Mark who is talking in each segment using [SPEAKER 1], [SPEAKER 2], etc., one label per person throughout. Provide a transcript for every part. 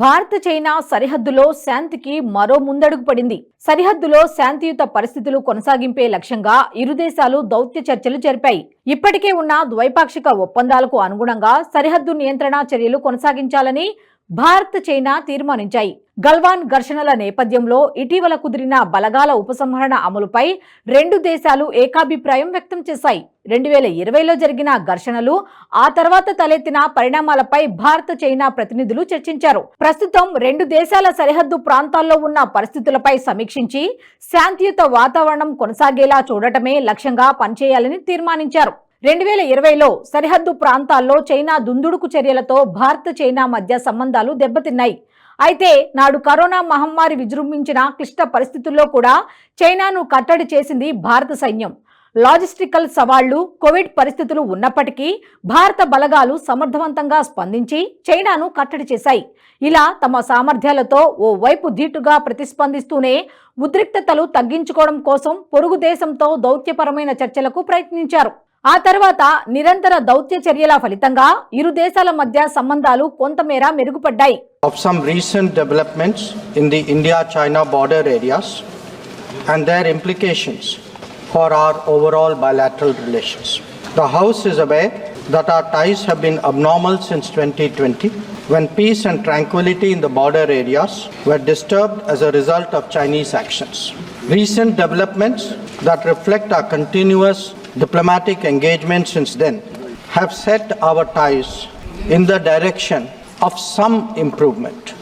[SPEAKER 1] Bharat China సరిహద్దులో శాంతికి మరో ముందడుగు పడింది. సరిహద్దులో శాంతియుత పరిస్థితులు కొనసాగింపే లక్ష్యంగా ఇరు దేశాలు దౌత్య చర్చలు జరిపాయి. ఇప్పటికే ఉన్న ద్వైపాక్షిక ఒప్పందాలకు అనుగుణంగా సరిహద్దు నియంత్రణ చర్యలు కొనసాగించాలని భారత్ చైనా తీర్మానించాయి. గల్వాన్ ఘర్షణల నేపథ్యంలో ఇటీవల కుదిరిన బలగాల ఉపసంహరణ అమలుపై రెండు దేశాలు ఏకాభిప్రాయం వ్యక్తం చేశాయి. రెండు వేల ఇరవైలో జరిగిన ఘర్షణలు ఆ తర్వాత తలెత్తిన పరిణామాలపై భారత చైనా ప్రతినిధులు చర్చించారు. ప్రస్తుతం రెండు దేశాల సరిహద్దు ప్రాంతాల్లో ఉన్న పరిస్థితులపై సమీక్షించి శాంతియుత వాతావరణం కొనసాగేలా చూడటమే లక్ష్యంగా పనిచేయాలని తీర్మానించారు. రెండు వేల ఇరవైలో సరిహద్దు ప్రాంతాల్లో చైనా దుందుడుకు చర్యలతో భారత్ చైనా మధ్య సంబంధాలు దెబ్బతిన్నాయి. అయితే నాడు కరోనా మహమ్మారి విజృంభించిన క్లిష్ట పరిస్థితుల్లో కూడా చైనాను కట్టడి చేసింది భారత సైన్యం. లాజిస్టికల్ సవాళ్ళు కోవిడ్ పరిస్థితులు ఉన్నప్పటికీ భారత బలగాలు సమర్థవంతంగా స్పందించి చైనాను కట్టడి చేశాయి. ఇలా తమ సామర్థ్యాలతో ఓ వైపు ధీటుగా ప్రతిస్పందిస్తూనే ఉద్రిక్తతలు తగ్గించుకోవడం కోసం పొరుగు దేశంతో దౌత్యపరమైన చర్చలకు ప్రయత్నించారు. ఆ తర్వాత నిరంతర దౌత్య చర్యల ఫలితంగా ఇరు దేశాల మధ్య సంబంధాలు కొంతమేర మెరుగుపడ్డాయి
[SPEAKER 2] of some recent developments in the India China border areas and their implications for our overall bilateral relations. The House is aware that our ties have been abnormal since 2020 when peace and tranquility in the border areas were disturbed as a result of Chinese actions. Recent developments that reflect our continuous diplomatic engagement since then have set our ties in the direction of some improvement.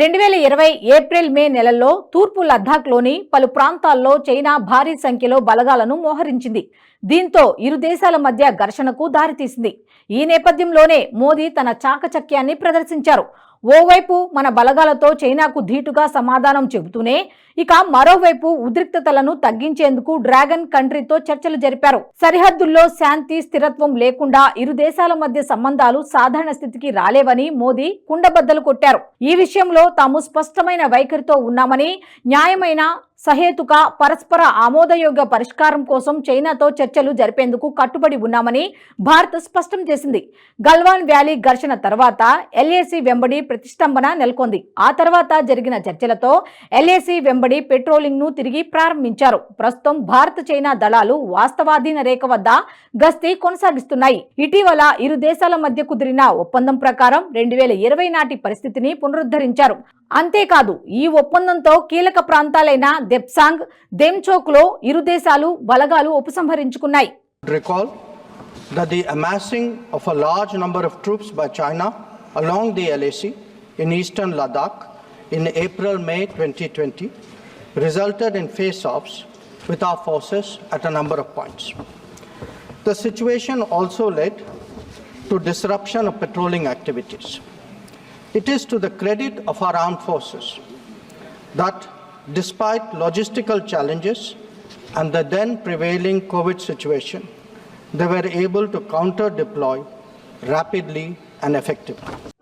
[SPEAKER 1] రెండు వేల ఇరవై April May నెలల్లో తూర్పు లద్దాఖ్లోని పలు ప్రాంతాల్లో China భారీ సంఖ్యలో బలగాలను మోహరించింది. దీంతో ఇరు దేశాల మధ్య ఘర్షణకు దారితీసింది. ఈ నేపథ్యంలోనే మోదీ తన చాకచక్యాన్ని ప్రదర్శించారు. ఓవైపు మన బలగాలతో చైనాకు ధీటుగా సమాధానం చెబుతూనే ఇక మరోవైపు ఉద్రిక్తతలను తగ్గించేందుకు డ్రాగన్ కంట్రీతో చర్చలు జరిపారు. సరిహద్దుల్లో శాంతి స్థిరత్వం లేకుండా ఇరు దేశాల మధ్య సంబంధాలు సాధారణ స్థితికి రాలేవని మోదీ కుండబద్దలు కొట్టారు. ఈ విషయంలో తాము స్పష్టమైన వైఖరితో ఉన్నామని న్యాయమైన సహేతుక పరస్పర ఆమోదయోగ్య పరిష్కారం కోసం చైనాతో చర్చలు జరిపేందుకు కట్టుబడి ఉన్నామని భారత్ స్పష్టం చేసింది. గల్వాన్ వ్యాలీ ఘర్షణ తర్వాత ఎల్ఏసి వెంబడి ప్రతిష్టంభన నెలకొంది. ఆ తర్వాత జరిగిన చర్చలతో ఎల్ఏసి వెంబడి పెట్రోలింగ్ను తిరిగి ప్రారంభించారు. ప్రస్తుతం భారత్ చైనా దళాలు వాస్తవాధీన రేఖ వద్ద గస్తీ కొనసాగిస్తున్నాయి. ఇటీవల ఇరు దేశాల మధ్య కుదిరిన ఒప్పందం ప్రకారం రెండు వేల ఇరవై నాటి పరిస్థితిని పునరుద్ధరించారు. అంతేకాదు ఈ ఒప్పందంతో కీలక ప్రాంతాలైన దెప్సాంగ్ దెమ్చోక్ లో ఇరు దేశాలు బలగాలు ఉపసంహరించుకున్నాయి
[SPEAKER 2] Recall that the amassing of a large number of troops by China along the LAC in eastern Ladakh in April May 2020 resulted in face offs with our forces at a number of points. The situation also led to disruption of patrolling activities. It is to the credit of our armed forces that despite logistical challenges and the then prevailing COVID situation, they were able to counter deploy rapidly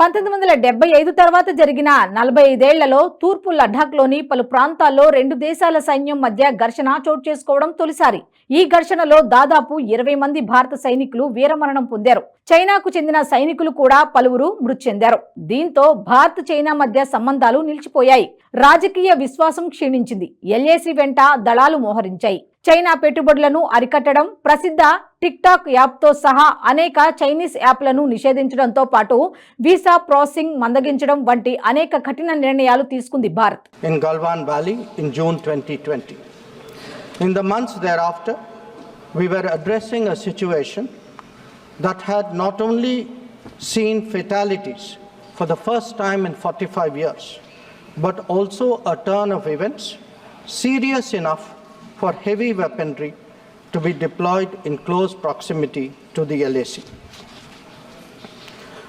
[SPEAKER 1] పంతొమ్మిది వందల డెబ్బై ఐదు తర్వాత జరిగిన నలభై ఐదేళ్ళలో తూర్పు లడాఖ్లోని పలు ప్రాంతాల్లో రెండు దేశాల సైన్యం మధ్య ఘర్షణ చోటు చేసుకోవడం తొలిసారి. ఈ ఘర్షణలో దాదాపు ఇరవై మంది భారత సైనికులు వీరమరణం పొందారు. చైనాకు చెందిన సైనికులు కూడా పలువురు మృతి చెందారు. దీంతో భారత్ చైనా మధ్య సంబంధాలు నిలిచిపోయాయి. రాజకీయ విశ్వాసం క్షీణించింది. ఎల్ఏసి వెంట దళాలు మోహరించాయి. చైనా పెట్టుబడులను అరికట్టడం ప్రసిద్ధ టిక్టాక్ యాప్తో సహా అనేక చైనీస్ యాప్లను నిషేధించడంతో పాటు వీసా ప్రాసెసింగ్ మందగించడం వంటి అనేక కఠిన నిర్ణయాలు తీసుకుంది Bharat
[SPEAKER 2] in Galwan valley in June twenty twenty in the months there after we were addressing a situation that had not only seen fatalities for the first time in 45 years, but also a turn of events serious enough for heavy weaponry to be deployed in close proximity to the LAC.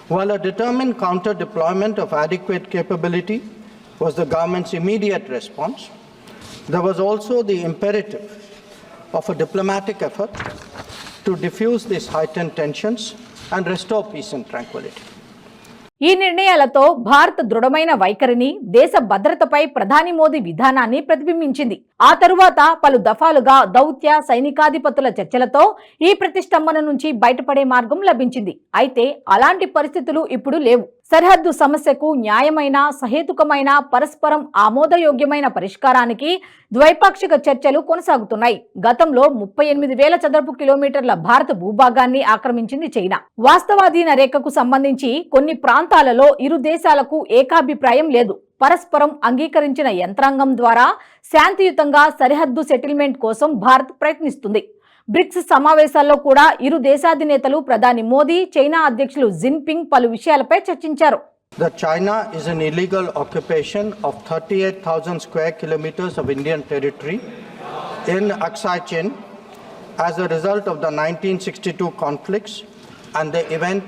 [SPEAKER 2] While a determined counter deployment of adequate capability was the government's immediate response, there was also the imperative of a diplomatic effort to diffuse these heightened tensions and restore peace and tranquility.
[SPEAKER 1] ఈ నిర్ణయాలతో భారత్ దృఢమైన వైఖరిని దేశ భద్రతపై ప్రధాని మోదీ విధానాన్ని ప్రతిబింబించింది. ఆ తరువాత పలు దఫాలుగా దౌత్య సైనికాధిపతుల చర్చలతో ఈ ప్రతిష్టంభన నుంచి బయటపడే మార్గం లభించింది. అయితే అలాంటి పరిస్థితులు ఇప్పుడు లేవు. సరిహద్దు సమస్యకు న్యాయమైన సహేతుకమైన పరస్పరం ఆమోదయోగ్యమైన పరిష్కారానికి ద్వైపాక్షిక చర్చలు కొనసాగుతున్నాయి. గతంలో ముప్పై ఎనిమిది వేల చదరపు కిలోమీటర్ల భారత భూభాగాన్ని ఆక్రమించింది చైనా. వాస్తవాధీన రేఖకు సంబంధించి కొన్ని ప్రాంతాలలో ఇరు దేశాలకు ఏకాభిప్రాయం లేదు. పరస్పరం అంగీకరించిన యంత్రాంగం ద్వారా శాంతియుతంగా సరిహద్దు సెటిల్మెంట్ కోసం భారత్ ప్రయత్నిస్తుంది. బ్రిక్స్ సమావేశాల్లో కూడా ఇరు దేశాధినేతలు ప్రధాని మోదీ చైనా అధ్యక్షులు జిన్పింగ్ పలు విషయాలపై చర్చించారు
[SPEAKER 2] The China is an illegal occupation of 38,000 square kilometers of Indian territory in Aksai Chin as a result of the 1962 conflicts and the event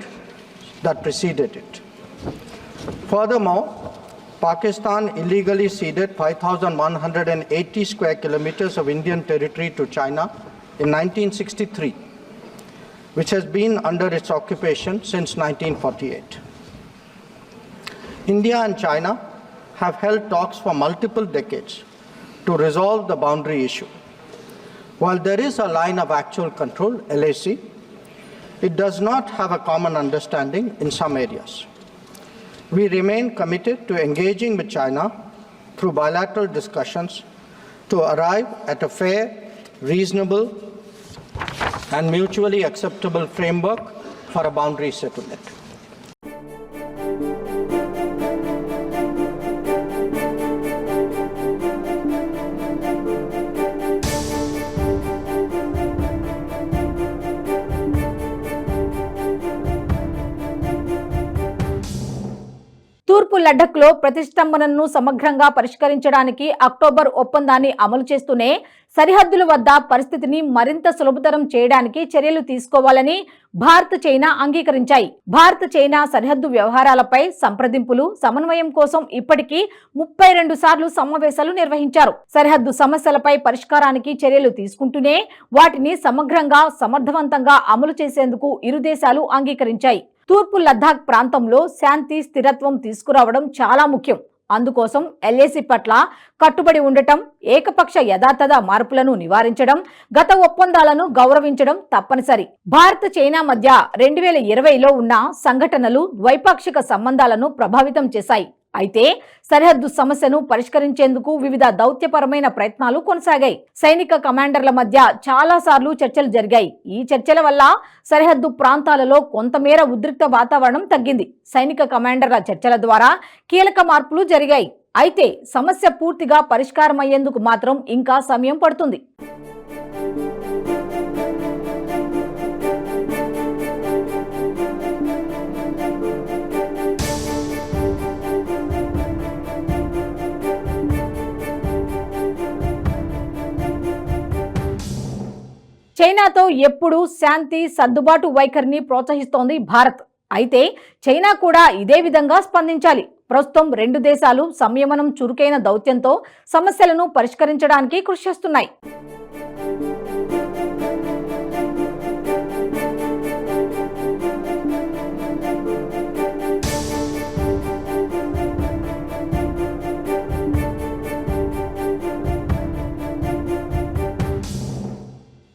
[SPEAKER 2] that preceded it. Furthermore, Pakistan illegally ceded 5,180 square kilometers of Indian territory to China in 1963, which has been under its occupation since 1948. India and China have held talks for multiple decades to resolve the boundary issue. While there is a line of actual control, LAC, it does not have a common understanding in some areas. We remain committed to engaging with China through bilateral discussions to arrive at a fair, reasonable, and mutually acceptable framework for a boundary settlement.
[SPEAKER 1] తూర్పు లడ్డఖ్లో ప్రతిష్టంభనను సమగ్రంగా పరిష్కరించడానికి October ఒప్పందాన్ని అమలు చేస్తూనే సరిహద్దుల వద్ద పరిస్థితిని మరింత సులభతరం చేయడానికి చర్యలు తీసుకోవాలని భారత్ చైనా అంగీకరించాయి. భారత్ చైనా సరిహద్దు వ్యవహారాలపై సంప్రదింపులు సమన్వయం కోసం ఇప్పటికీ ముప్పై రెండు సార్లు సమావేశాలు నిర్వహించారు. సరిహద్దు సమస్యలపై పరిష్కారానికి చర్యలు తీసుకుంటూనే వాటిని సమగ్రంగా సమర్థవంతంగా అమలు చేసేందుకు ఇరు దేశాలు అంగీకరించాయి. తూర్పు లద్దాఖ్ ప్రాంతంలో శాంతి స్థిరత్వం తీసుకురావడం చాలా ముఖ్యం. అందుకోసం ఎల్ఏసీ పట్ల కట్టుబడి ఉండటం ఏకపక్ష యథాతథ మార్పులను నివారించడం గత ఒప్పందాలను గౌరవించడం తప్పనిసరి. భారత్ చైనా మధ్య రెండు వేల ఇరవైలో ఉన్న సంఘటనలు ద్వైపాక్షిక సంబంధాలను ప్రభావితం చేశాయి. అయితే సరిహద్దు సమస్యను పరిష్కరించేందుకు వివిధ దౌత్యపరమైన ప్రయత్నాలు కొనసాగాయి. సైనిక కమాండర్ల మధ్య చాలా సార్లు చర్చలు జరిగాయి. ఈ చర్చల వల్ల సరిహద్దు ప్రాంతాలలో కొంతమేర ఉద్రిక్త వాతావరణం తగ్గింది. సైనిక కమాండర్ల చర్చల ద్వారా కీలక మార్పులు జరిగాయి. అయితే సమస్య పూర్తిగా పరిష్కారమయ్యేందుకు మాత్రం ఇంకా సమయం పడుతుంది. చైనాతో ఎప్పుడూ శాంతి సర్దుబాటు వైఖరిని ప్రోత్సహిస్తోంది భారత్. అయితే చైనా కూడా ఇదే విధంగా స్పందించాలి. ప్రస్తుతం రెండు దేశాలు సంయమనం చురుకైన దౌత్యంతో సమస్యలను పరిష్కరించడానికి కృషి చేస్తున్నాయి.